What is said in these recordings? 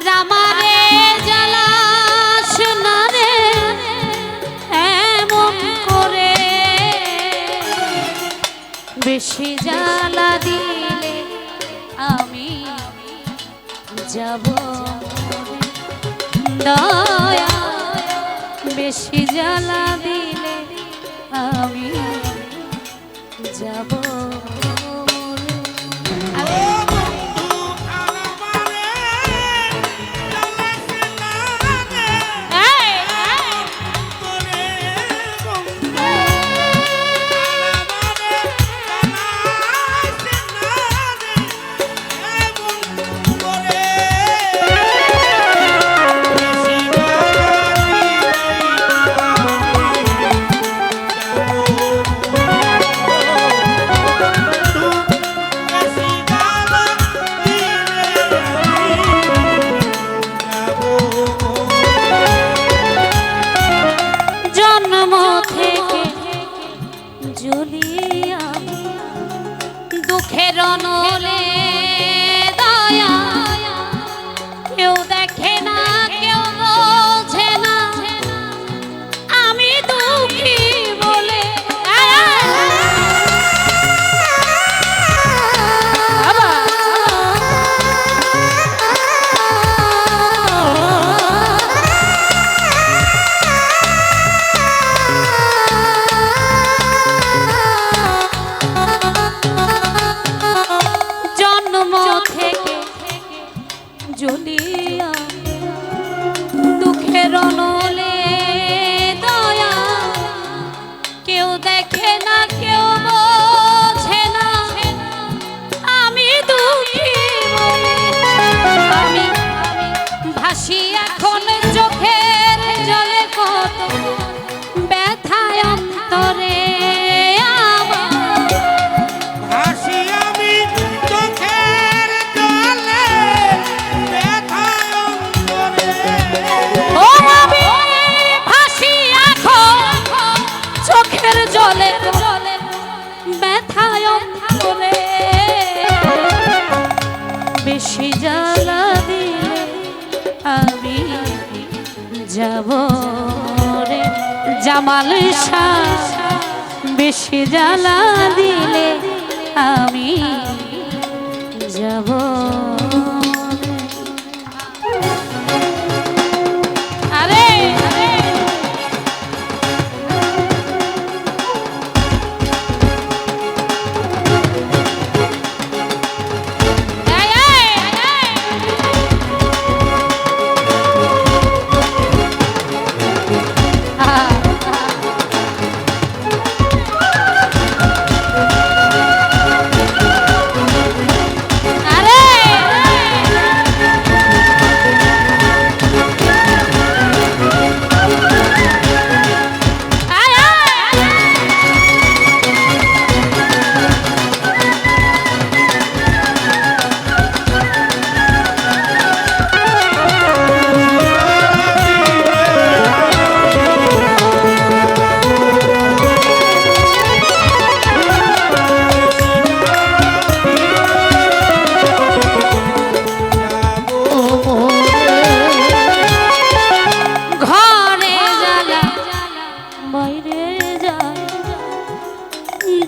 আর আমারে জ্বালাস না রে বেশি জ্বালা দিলে আমি যাব। দয়া বেশি জ্বালা দিলে she কামাল বেশি জ্বালা দিলে আমি যাব।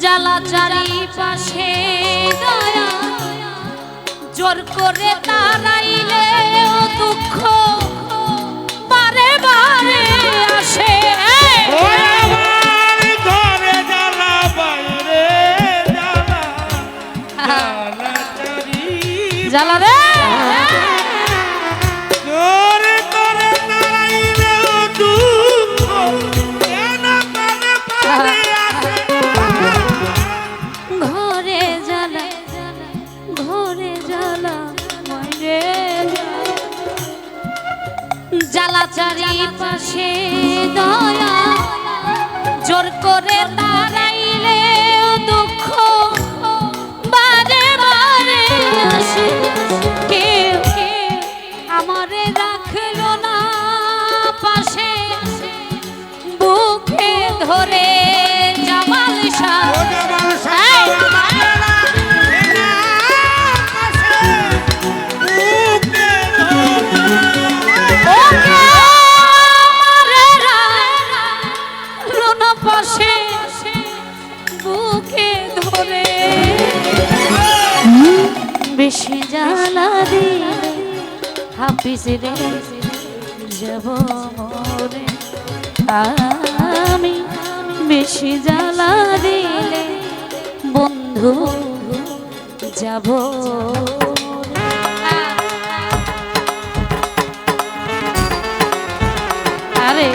উজালা চারিপাশে দয়া জোর করে তারাইলে দুঃখ বারে বারে আসে। বিসরে যাব মরে আমি বেশি জ্বালা দিলে বন্ধু যাব আরে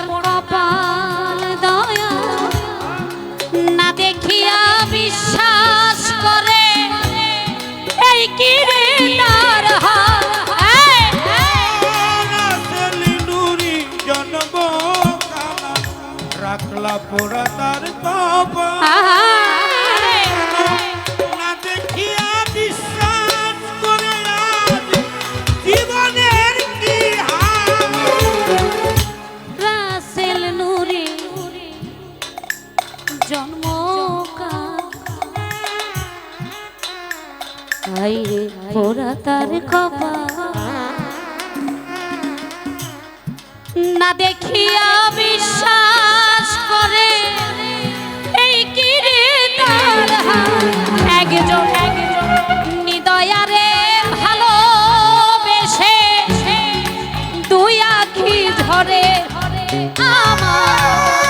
তোমার কপাল দয়া না দেখিয়া বিশ্বাস করে। এই কি রাখলা পোড়া তার কপাল তার খবর। না দেখিয়া বিশ্বাস করে এই কি রে একজন নিদয়ারে দুই আমার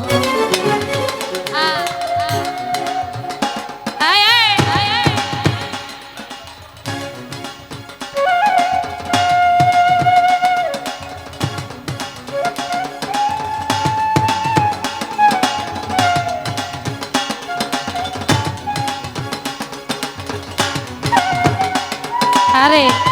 আরে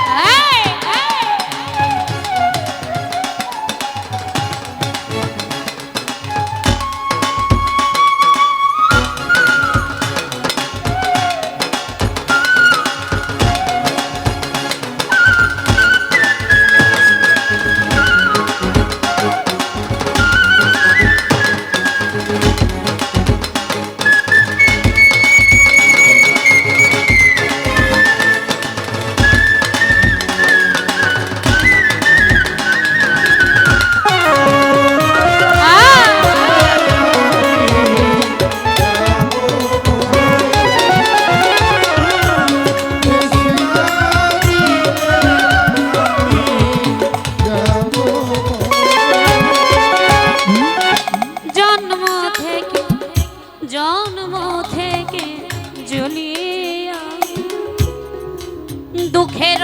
দুঃখের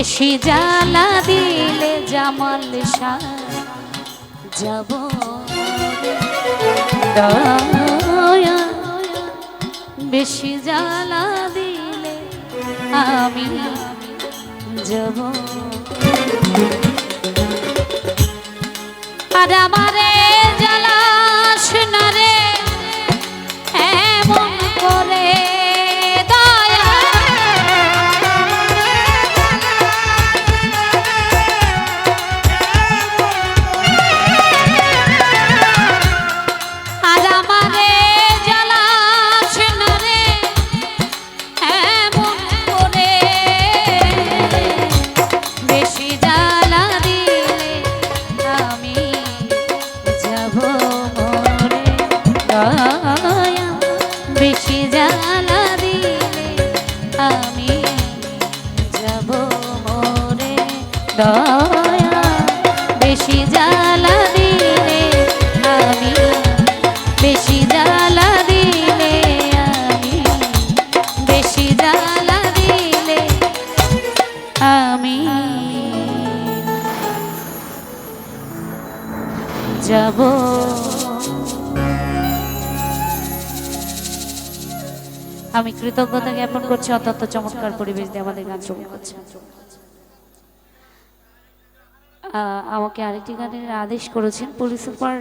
বেশি জ্বালা দিলে জামাল শাহ যাব। বেশি জ্বালা দিলে আমি যাব। আর আমার কৃতজ্ঞতা জ্ঞাপন করছি, অত্যন্ত চমৎকার পরিবেশ দিয়ে আমাদের গান শুরু করছে। আমাকে আরেকটি গানের আদেশ করেছেন পুলিশ সুপার